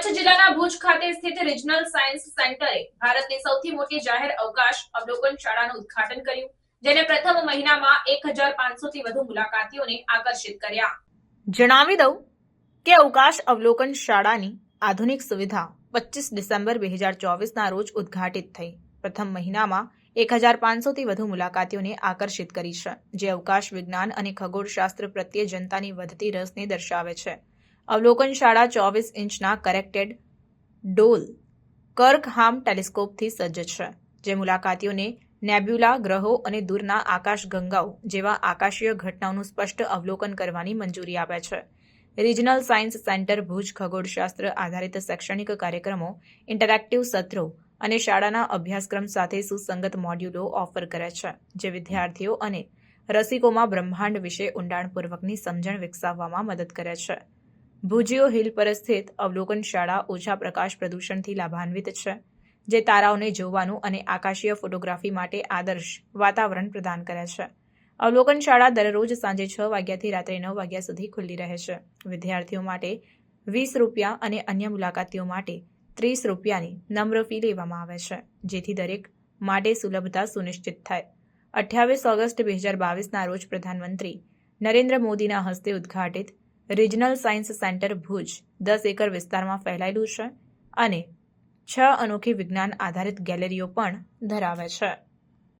ભુજ ખાતે સ્થિત regional science સેન્ટરે ભારતની સૌથી મોટી જાહેર અવકાશ અવલોકન શાળાનું ઉદ્ઘાટન કર્યું, જેને પ્રથમ મહિનામાં એક હજાર પાંચસોથી વધુ મુલાકાતીઓને આકર્ષિત કર્યા. જણાવી દઉં કે અવકાશ અવલોકન શાળાની આધુનિક સુવિધા પચીસ ડિસેમ્બર બે હજાર ચોવીસના રોજ ઉદ્ઘાટિત થઈ. પ્રથમ મહિનામાં એક હજાર પાંચસોથી વધુ મુલાકાતીઓને આકર્ષિત કરી છે, જે અવકાશ વિજ્ઞાન અને ખગોળશાસ્ત્ર પ્રત્યે જનતાની વધતી રસને દર્શાવે છે. અવલોકન શાળા ચોવીસ ઇંચના કરેક્ટેડ ડોલ કર્કહામ ટેલિસ્કોપથી સજ્જ છે, જે મુલાકાતીઓને નેબ્યુલા ગ્રહો અને દૂરના આકાશગંગાઓ જેવા આકાશીય ઘટનાઓનું સ્પષ્ટ અવલોકન કરવાની મંજૂરી આપે છે. રિજનલ સાયન્સ સેન્ટર ભુજ ખગોળશાસ્ત્ર આધારિત શૈક્ષણિક કાર્યક્રમો ઇન્ટરેક્ટિવ સત્રો અને શાળાના અભ્યાસક્રમ સાથે સુસંગત મોડ્યુલો ઓફર કરે છે, જે વિદ્યાર્થીઓ અને રસિકોમાં બ્રહ્માંડ વિશે ઊંડાણપૂર્વકની સમજણ વિકસાવવામાં મદદ કરે છે. ભુજીઓ હિલ પર સ્થિત અવલોકન શાળા ઓછા પ્રકાશ પ્રદૂષણથી લાભાન્વિત છે, જે તારાઓને જોવાનું અને આકાશીય ફોટોગ્રાફી માટે આદર્શ વાતાવરણ પ્રદાન કરે છે. અવલોકન શાળા દરરોજ સાંજે છ વાગ્યાથી રાત્રે નવ વાગ્યા સુધી ખુલ્લી રહે છે. વિદ્યાર્થીઓ માટે વીસ રૂપિયા અને અન્ય મુલાકાતીઓ માટે ત્રીસ રૂપિયાની નમ્ર ફી લેવામાં આવે છે, જેથી દરેક માટે સુલભતા સુનિશ્ચિત થાય. અઠ્યાવીસ ઓગસ્ટ બે હજાર બાવીસના રોજ પ્રધાનમંત્રી નરેન્દ્ર મોદીના હસ્તે ઉદ્ઘાટિત રિજનલ સાયન્સ સેન્ટર ભુજ દસ એકર વિસ્તારમાં ફેલાયેલું છે અને છ અનોખી વિજ્ઞાન આધારિત ગેલેરીઓ પણ ધરાવે છે.